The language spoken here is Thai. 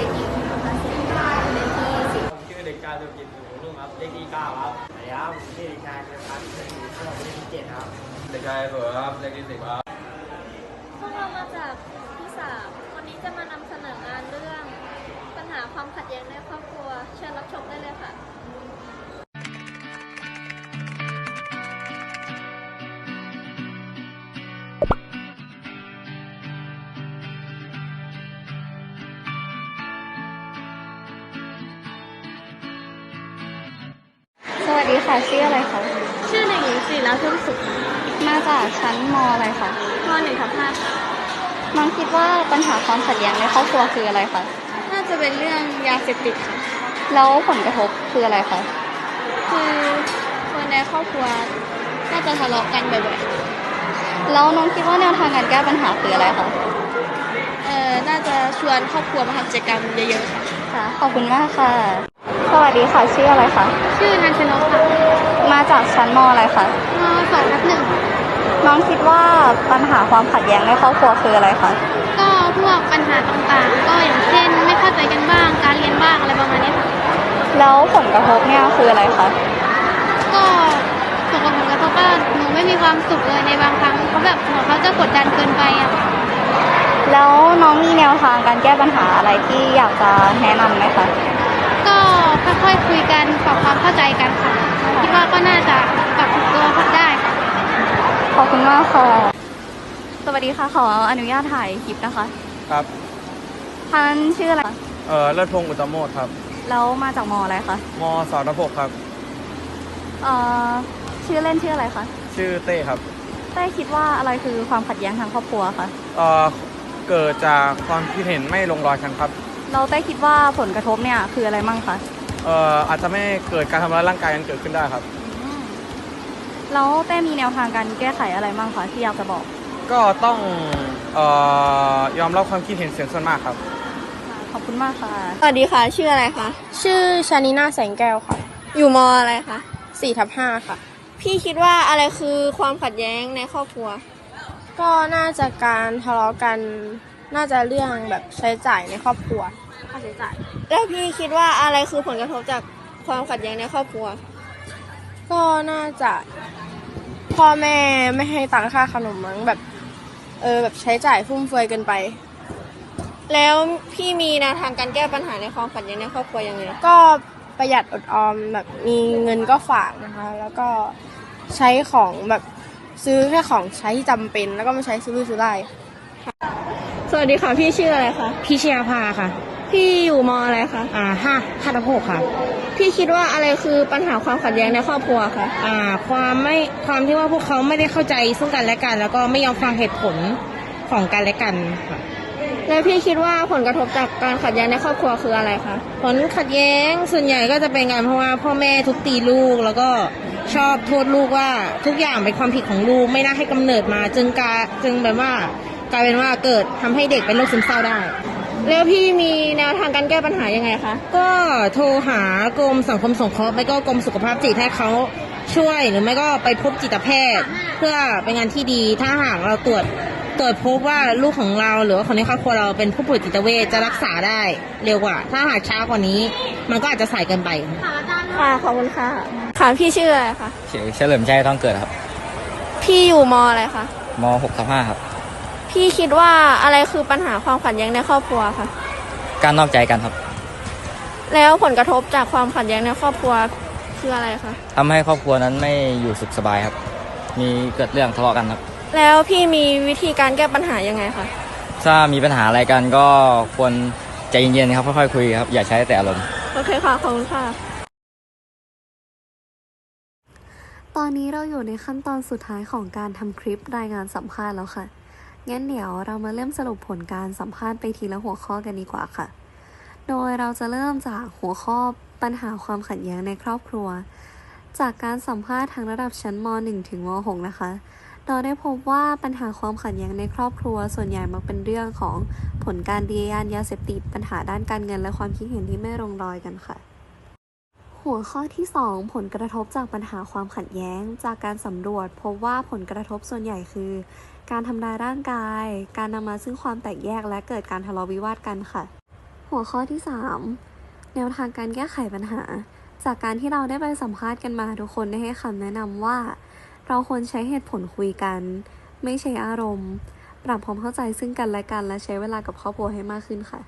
เผมชื่อเด็กชายสุกิจหนูงครับเลขที่เครับสวัผมชื่อเด็กชายเทพัฒเลขที่เครับเด็กชายเผอครับเลขที่สิบครับพวกเรามาจากพี่สาววันนี้จะมานำเสนองานเรื่อง ปัญหาความขัดแย้งในครอบครัว เชิญรับชมได้เลยค่ะ วัสดีค่ะ ชื่ออะไรคะ ชื่อเด็กหญิงศิลาทุ่มสุขมาจากชั้นมอะไรคะมหนึ่งทับห้าค่ะน้องคิดว่าปัญหาความขัดแย้งในครอบครัวคืออะไรคะ น่าจะเป็นเรื่องยาเสพติดค่ะ แล้วผลกระทบคืออะไรคะ คือคนในครอบครัวน่าจะทะเลาะกันบ่อยแล้วน้องคิดว่าแนวทางการแก้ปัญหาคืออะไรคะๆเอ่อ น่าจะชวนครอบครัวมาทำกิจกรรมเยอะๆค่ะ ค่ะ ขอบคุณมากค่ะ สวัสดีค่ะ ชื่ออะไรคะชื่อนันชนกค่ะมาจากชั้นมอะไรคะมสองทับหนึ่งน้องคิดว่าปัญหาความขัดแย้งในครอบครัวคืออะไรคะก็พวกปัญหาต่างๆ ก็อย่างเช่น ไม่เข้าใจกันบ้างการเรียนบ้างอะไรประมาณนี้ค่ะแล้วผลกระทบเนี่ยคืออะไรคะก็ส่วนของผลกระทบก็หนูไม่มีความสุขเลยในบางครั้งเขาแบบเหมือนเขาจะกดดันเกินไปอะแล้วน้องมีแนวทางการแก้ปัญหาอะไรที่อยากจะแนะนำไหมคะก็ ค่อยๆคุยกันปรับความเข้าใจกันค่ะคิดว่าก็น่าจะปรับตัวได้ค่ะขอบคุณมากค่ะสวัสดีค่ะขออนุญาตถ่ายคลิปนะคะครับท่านชื่ออะไรคะเอ่อเลิศพงศ์อุตตมโมดครับแล้วมาจากมออะไรคะมสอนพกครับ เอ่อชื่อเล่นชื่ออะไรคะชื่อเต้ครับเต้คิดว่าอะไรคือความขัดแย้งทางครอบครัวคะเอ่อเกิดจากความคิดเห็นไม่ลงรอยกันครับ เราเต้คิดว่าผลกระทบเนี่ยคืออะไรมั่งคะ เอ่ออาจจะไม่เกิดการทำร้ายร่างกายกันเกิดขึ้นได้ครับแล้วเต้มีแนวทางการแก้ไขอะไรมั่งคะที่อยากจะบอก ก็ต้องเอ่อยอมรับความคิดเห็นเสียงส่วนมากครับ ขอบคุณมากค่ะ สวัสดีค่ะ ชื่ออะไรคะ ชื่อชานิน่าแสงแก้วค่ะ อยู่มอะไรคะ 4ทับ5ค่ะ พี่คิดว่าอะไรคือความขัดแย้งในครอบครัว ก็น่าจะการทะเลาะกัน น่าจะเรื่องแบบใช้จ่ายในครอบครัว ค่าใช้จ่าย แล้วพี่คิดว่าอะไรคือผลกระทบจากความขัดแย้งในครอบครัว ก็น่าจะ พ่อแม่ไม่ให้ตังค่าขนมมั้งแบบ เออแบบใช้จ่ายฟุ่มเฟือยเกินไป แล้วพี่มีแนวทางการแก้ปัญหาในความขัดแย้งในครอบครัวยังไงก็ประหยัดอดออมแบบมีเงินก็ฝากนะคะ แล้วก็ใช้ของแบบซื้อแค่ของใช้ที่จำเป็น แล้วก็ไม่ใช้ซื้อรุ่ยซื้อไร่สวัสดีค่ะพี่ชื่ออะไรคะ พี่ชยาภาค่ะ พี่อยู่มอะไรคะ อ่าห้าห้าทับหกค่ะ พี่คิดว่าอะไรคือปัญหาความขัดแย้งในครอบครัวคะอ่า ความไม่ความที่ว่าพวกเขาไม่ได้เข้าใจซึ่งกันและกัน แล้วก็ไม่ยอมฟังเหตุผลของกันและกันค่ะ แล้วพี่คิดว่าผลกระทบจากการขัดแย้งในครอบครัวคืออะไรคะ ผลขัดแย้งส่วนใหญ่ก็จะเป็นการเพราะว่าพ่อแม่ทุบตีลูกแล้วก็ชอบโทษลูกว่าทุกอย่างเป็นความผิดของลูกไม่น่าให้กำเนิดมา จึงกาจึงแบบว่ากลายเป็นว่าเกิดทำให้เด็กเป็นโรคซึมเศร้าได้ แล้วพี่มีแนวทางการแก้ปัญหายังไงคะ ก็โทรหากรมสังคมสงเคราะห์ไม่ก็กรมสุขภาพจิตให้เขาช่วยหรือไม่ก็ไปพบจิตแพทย์ เพื่อเป็นงานที่ดีถ้าหากเราตรวจตรวจพบว่าลูกของเราหรือว่าคนในครอบครัวเราเป็นผู้ป่วยจิตเวชจะรักษาได้เร็วกว่า ถ้าหากช้ากว่านี้ มันก็อาจจะสายเกินไป ค่ะขอบคุณค่ะ ค่ะพี่ชื่ออะไรคะชื่อเฉลิมชัยท้องเกิดครับ พี่อยู่มอะไรคะมหกทับห้าครับ พี่คิดว่าอะไรคือปัญหาความขัดแย้งในครอบครัวคะการนอกใจกันครับ แล้วผลกระทบจากความขัดแย้งในครอบครัวคืออะไรคะทำให้ครอบครัวนั้นไม่อยู่สุขสบายครับ มีเกิดเรื่องทะเลาะกันครับ แล้วพี่มีวิธีการแก้ปัญหายังไงคะถ้ามีปัญหาอะไรกันก็ควรใจเย็นๆครับค่อยๆคุยครับ อย่าใช้แต่อารมณ์ โอเคค่ะ ขอบคุณค่ะ ตอนนี้เราอยู่ในขั้นตอนสุดท้ายของการทำคลิปรายงานสัมภาษณ์แล้วค่ะ งั้นเดี๋ยวเรามาเริ่มสรุปผลการสัมภาษณ์ไปทีละหัวข้อกันดีกว่าค่ะ โดยเราจะเริ่มจากหัวข้อปัญหาความขัดแย้งในครอบครัว จากการสัมภาษณ์ทางระดับชั้นม .1 ถึงม .6 นะคะ เราได้พบว่าปัญหาความขัดแย้งในครอบครัว ส่วนใหญ่มักเป็นเรื่องของผลการเรียนยาเสพติดปัญหาด้านการเงินและความคิดเห็นที่ไม่ลงรอยกันค่ะหัวข้อที่ 2 ผลกระทบจากปัญหาความขัดแย้ง จากการสำรวจพบว่าผลกระทบส่วนใหญ่คือ การทำลายร่างกาย การนำมาซึ่งความแตกแยกและเกิดการทะเลาะวิวาทกันค่ะ หัวข้อที่ 3 แนวทางการแก้ไขปัญหา จากการที่เราได้ไปสัมภาษณ์กันมาทุกคนได้ให้คำแนะนำว่า เราควรใช้เหตุผลคุยกัน ไม่ใช้อารมณ์ ปรับความเข้าใจซึ่งกันและกันและใช้เวลากับครอบครัวให้มากขึ้นค่ะ